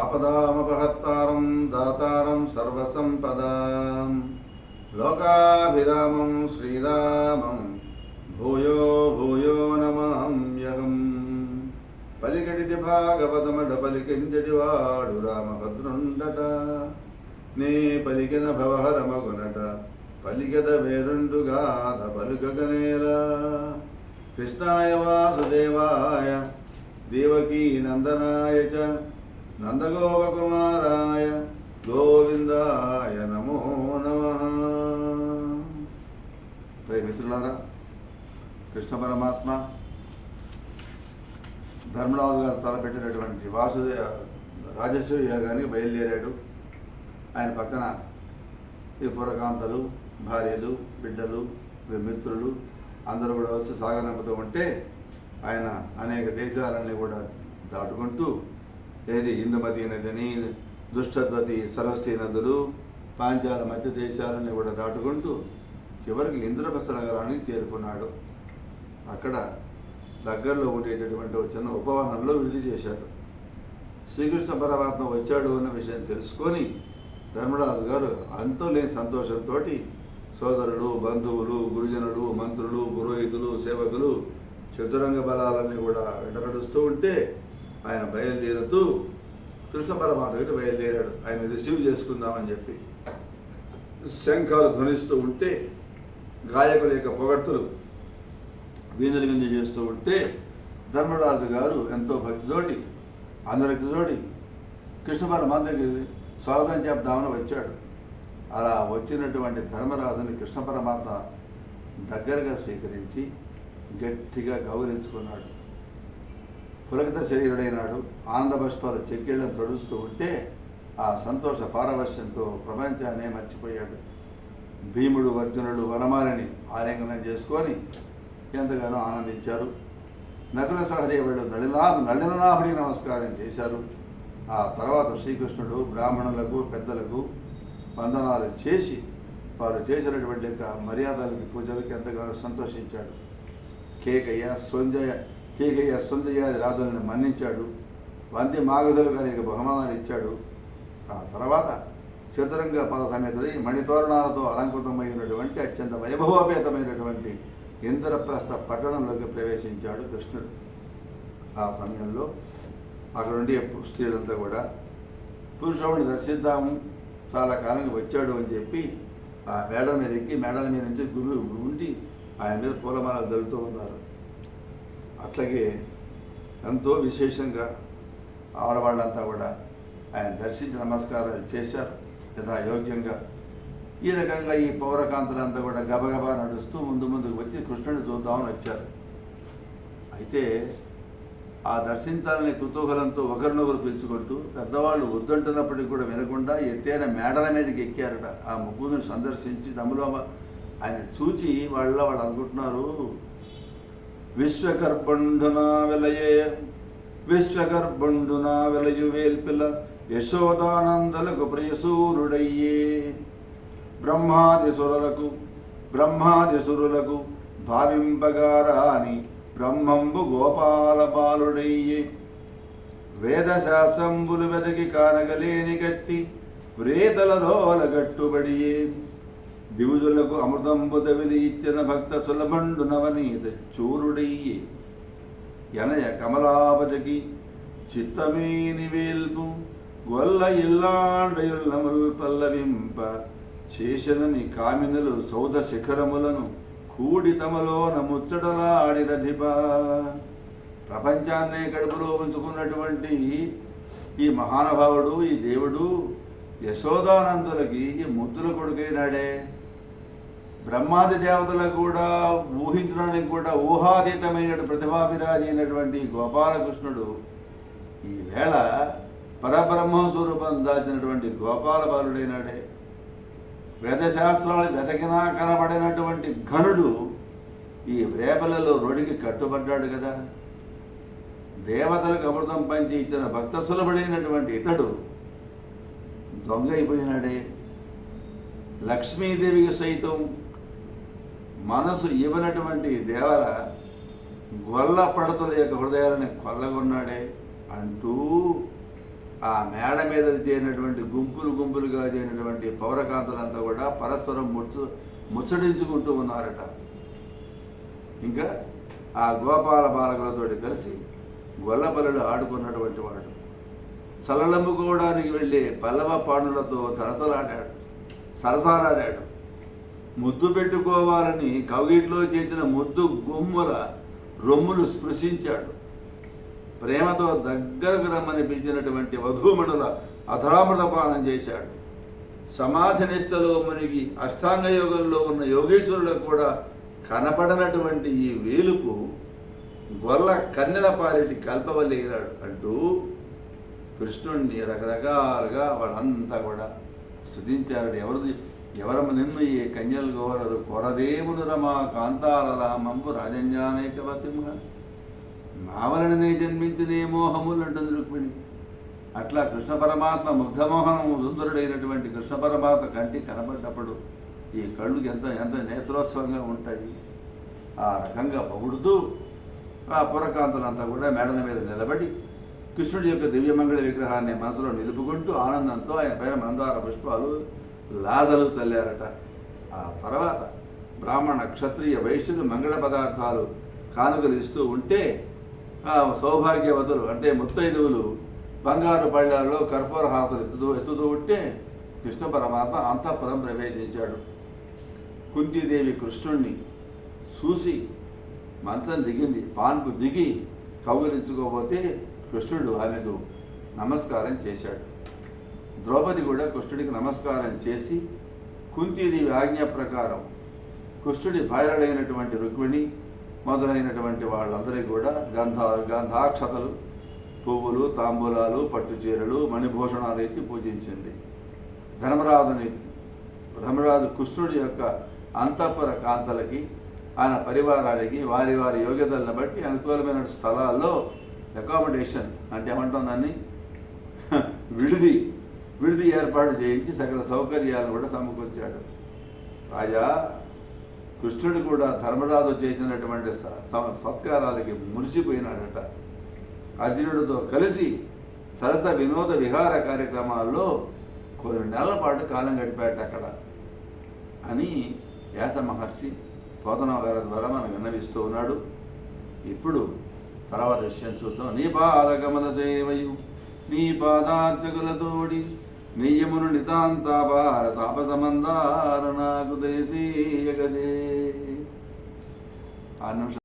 ఆపదామపహత్తారం దాతారం సర్వసంపదాం. లోకాభిరామం శ్రీరామం భూయో భూయో నమామ్యహం పలికడిది భాగవతమడ పలికించడివాడు రామభద్రుండట. నే పలికిన భవహరమగునట పలికద వేరుండుగాథ పలుకగనేలా కృష్ణాయ వాసుదేవాయ దేవకీ నందనాయ చ నందగోపకుమారాయ గోవిందాయ నమో నమ మిత్రులారా కృష్ణ పరమాత్మ ధర్మరాజు గారు తలపెట్టినటువంటి వాసుదేవ రాజేశ్వరి యాగానికి బయలుదేరాడు. ఆయన పక్కన ఈ పురకాంతలు భార్యలు బిడ్డలు మిత్రులు అందరూ కూడా వచ్చి సాగనంపుతూ ఉంటే ఆయన అనేక దేశాలన్నీ కూడా దాటుకుంటూ ఏది ఇందుమతి నదిని దుష్టద్వతి సరస్వతి నదులు పాంచాల మధ్య దేశాలని కూడా దాటుకుంటూ చివరికి ఇంద్రప్రస్థ నగరానికి చేరుకున్నాడు. అక్కడ దగ్గరలో ఉండేటటువంటి చిన్న ఉపవనంలో విధి చేశాడు. శ్రీకృష్ణ పరమాత్మ వచ్చాడు అన్న విషయం తెలుసుకొని ధర్మరాజు గారు అంతో లేని సంతోషంతో సోదరులు బంధువులు గురుజనులు మంత్రులు పురోహితులు సేవకులు చతురంగ బలాలన్నీ కూడా వెంటనడుస్తూ ఉంటే ఆయన బయలుదేరుతూ కృష్ణ పరమాత్మ దగ్గర బయలుదేరాడు. ఆయన రిసీవ్ చేసుకుందామని చెప్పి. శంఖాలు ధ్వనిస్తూ ఉంటే గాయకుల యొక్క పొగట్టులు వీణులు విందు చేస్తూ ఉంటే ధర్మరాజు గారు ఎంతో భక్తితోటి అందరికి తోటి కృష్ణ పరమాత్మకి స్వాగతం చెప్దామని వచ్చాడు. అలా వచ్చినటువంటి ధర్మరాజుని కృష్ణ పరమాత్మ దగ్గరగా స్వీకరించి గట్టిగా గౌరవించుకున్నాడు. పులకిత శరీరుడైనాడు. ఆనందభష్పాలు చెక్కిళ్ళను తడుస్తూ ఉంటే ఆ సంతోష పారవశ్యంతో ప్రపంచాన్నే మర్చిపోయాడు. భీముడు అర్జునుడు వనమాలని ఆలింగనం చేసుకొని ఎంతగానో ఆనందించారు. నకుల సహదేవుడు నళినా నళిననాభుడికి నమస్కారం చేశారు. ఆ తర్వాత శ్రీకృష్ణుడు బ్రాహ్మణులకు పెద్దలకు వందనాలు చేసి వారు చేసినటువంటి యొక్క మర్యాదలకి పూజలకి ఎంతగానో సంతోషించాడు. కేకయ్య సొంజయ కేకయ్య సుందర్యాది రాజులను మన్నించాడు. వంది మాగధులకు అనేక బహుమానాలు ఇచ్చాడు. ఆ తర్వాత చతురంగ పద సమేతుడై మణితోరణాలతో అలంకృతమైనటువంటి అత్యంత వైభవోపేతమైనటువంటి ఇంద్రప్రస్థ పట్టణంలోకి ప్రవేశించాడు కృష్ణుడు. ఆ సమయంలో అక్కడ ఉండే స్త్రీలంతా కూడా పురుషుడిని దర్శిద్దాము చాలా కాలంగా వచ్చాడు అని చెప్పి ఆ మేడల మీద ఎక్కి మేడల మీద నుంచి గుడి ఉండి ఆయన మీద పూలమాల జరుగుతూ ఉన్నారు. అట్లాగే ఎంతో విశేషంగా ఆడవాళ్ళంతా కూడా ఆయన దర్శించి నమస్కారాలు చేశారు. యథాయోగ్యంగా ఈ రకంగా ఈ పౌరకాంతులంతా కూడా గబగబా నడుస్తూ ముందు ముందుకు వచ్చి కృష్ణుడిని చూద్దామని వచ్చారు. అయితే ఆ దర్శించాలనే కుతూహలంతో ఒకరినొకరు పిలుచుకుంటూ పెద్దవాళ్ళు వద్దంటున్నప్పటికీ కూడా వినకుండా ఎత్తైన మేడల మీదకి ఎక్కారట. ఆ ముగ్గురిని సందర్శించి తమలో ఆయన చూచి వాళ్ళ వాళ్ళు అనుకుంటున్నారు విశ్వగర్భండునా వెలయే విశ్వగర్భుండునా వెలయు వేల్పిల యశోదానందలకు ప్రియసూరుడయ్యే. బ్రహ్మాదిసురులకు బ్రహ్మాదిసురులకు భావింపగారాని బ్రహ్మంబు గోపాల బాలుడయ్యే వేదశాస్త్రంబులు వెదకి కానగలేని గట్టి ప్రేతల దోల గట్టుబడియే దివుజులకు అమృతంబుదవిని ఇచ్చిన భక్త సులభండు నవనీత చూరుడయ్యే ఎనయ కమలాపతికి చిత్తమేని వేల్పు గొల్ల ఇల్లాండయుల్లముల్ పల్లవింప చేసనని కామినులు సౌధ శిఖరములను కూడి తమలోన ముచ్చటలాడిరధిప ప్రపంచాన్నే కడుపులో ఉంచుకున్నటువంటి ఈ మహానుభావుడు ఈ దేవుడు యశోదానందులకి ఈ ముద్దుల కొడుకైనాడే। బ్రహ్మాది దేవతలకు కూడా ఊహించడానికి కూడా ఊహాతీతమైన ప్రతిభాభిరాజి అయినటువంటి గోపాలకృష్ణుడు ఈవేళ పరబ్రహ్మ స్వరూపం దాచినటువంటి గోపాల బాలుడైనాడే వేదశాస్త్రాలు వెతకినా కనబడినటువంటి ఘనుడు ఈ వేపలలో రోడికి కట్టుబడ్డాడు కదా. దేవతలకు అమృతం పంచి ఇచ్చిన భక్త సులభుడైనటువంటి ఇతడు దొంగ అయిపోయినాడే. లక్ష్మీదేవికి సైతం మనసు ఇవ్వనటువంటి దేవర గొల్ల పడతుల యొక్క హృదయాలని కొల్లగొన్నాడే అంటూ ఆ మేడ మీద చేరినటువంటి గుంపులు గుంపులుగా చేరినటువంటి పౌరకాంతలంతా కూడా పరస్పరం ముచ్చు ముచ్చడించుకుంటూ ఉన్నారట. ఇంకా ఆ గోపాల బాలకులతో కలిసి గొల్లపల్లిలో ఆడుకున్నటువంటి వాడు. చలలమ్ముకోవడానికి వెళ్ళే పల్లవ పాండులతో తలసలాడాడు సరసాలాడాడు. ముద్దు పెట్టుకోవాలని కవిగిట్లో చేసిన ముద్దు గుమ్ముల రొమ్ములు స్పృశించాడు. ప్రేమతో దగ్గరకు రమ్మని పిలిచినటువంటి వధూమణుల అధరామృతపానం చేశాడు. సమాధి నిష్టలో మునిగి అష్టాంగ యోగంలో ఉన్న యోగేశ్వరులకు కూడా కనపడనటువంటి ఈ వేలుపు గొల్ల కన్నెల పాలిటి కల్పవల్లిగిరాడు అంటూ కృష్ణుణ్ణి రకరకాలుగా వాళ్ళంతా కూడా స్థుతించారు ఎవరిది? ఎవరము నిన్ను ఈ కన్యలు గోరరు కొరదేమును రమా కాంతాలలా రాజంజానేక వసింహ నా వలననే జన్మించిన మోహములు అంటుంది రుక్మిణి. అట్లా కృష్ణ పరమాత్మ ముగ్ధమోహనము సుందరుడైనటువంటి కృష్ణ పరమాత్మ కంటి కనబడ్డప్పుడు ఈ కళ్ళు ఎంత ఎంత నేత్రోత్సవంగా ఉంటాయి. ఆ రకంగా పొగుడుతూ ఆ పురకాంతలంతా కూడా మేడల మీద నిలబడి కృష్ణుడి యొక్క దివ్యమంగళ విగ్రహాన్ని మనసులో నిలుపుకుంటూ ఆనందంతో ఆయన పైన మందార పుష్పాలు లాదలు చల్లారట. ఆ తర్వాత బ్రాహ్మణ క్షత్రియ వైశ్యులు మంగళ పదార్థాలు కానుకలు ఇస్తూ ఉంటే సౌభాగ్యవతులు అంటే ముత్తైదువులు బంగారు పళ్ళాల్లో కర్పూర హాతలు ఎత్తుతూ ఎత్తుతూ ఉంటే కృష్ణ పరమాత్మ అంతఃపురం ప్రవేశించాడు. కుంతీదేవి కృష్ణుణ్ణి చూసి మంచం దిగింది పాన్పు దిగి కౌగలించుకోబోతే కృష్ణుడు ఆమెకు నమస్కారం చేశాడు. ద్రౌపది కూడా కృష్ణుడికి నమస్కారం చేసి కుంతీదేవి ఆజ్ఞ ప్రకారం కృష్ణుడి భార్యలైనటువంటి రుక్మిణి మొదలైనటువంటి వాళ్ళందరికీ కూడా గంధ గంధాక్షతలు పువ్వులు తాంబూలాలు పట్టు చీరలు మణిభూషణాలు ఇచ్చి పూజించింది. ధర్మరాజుని ధర్మరాజు కృష్ణుడి యొక్క అంతఃపుర కాంతలకి ఆయన పరివారానికి వారి వారి యోగ్యతలను బట్టి అనుకూలమైన స్థలాల్లో అకామిడేషన్ అంటే ఏమంటాం దాన్ని? విడిది. విడిది ఏర్పాటు చేయించి సకల సౌకర్యాలు కూడా సమకూర్చాడు. రాజా కృష్ణుడు కూడా ధర్మరాజు చేసినటువంటి స- స- సత్కారాలకి మురిసిపోయినాడట. అర్జునుడితో కలిసి సరస వినోద విహార కార్యక్రమాల్లో కొన్ని నెలల పాటు కాలం గడిపాడు అక్కడ అని వ్యాస మహర్షి పోతన గారి ద్వారా మనం విన్నవిస్తూ ఉన్నాడు. ఇప్పుడు తర్వాత విషయం చూద్దాం. నీ పాదకమల సేవయు నీ పాదార్థకులతోడి నెయ్యమును నితాంతాప తాపసమందార నాకు దేశీయగదే ఆరు నిమిషాలు.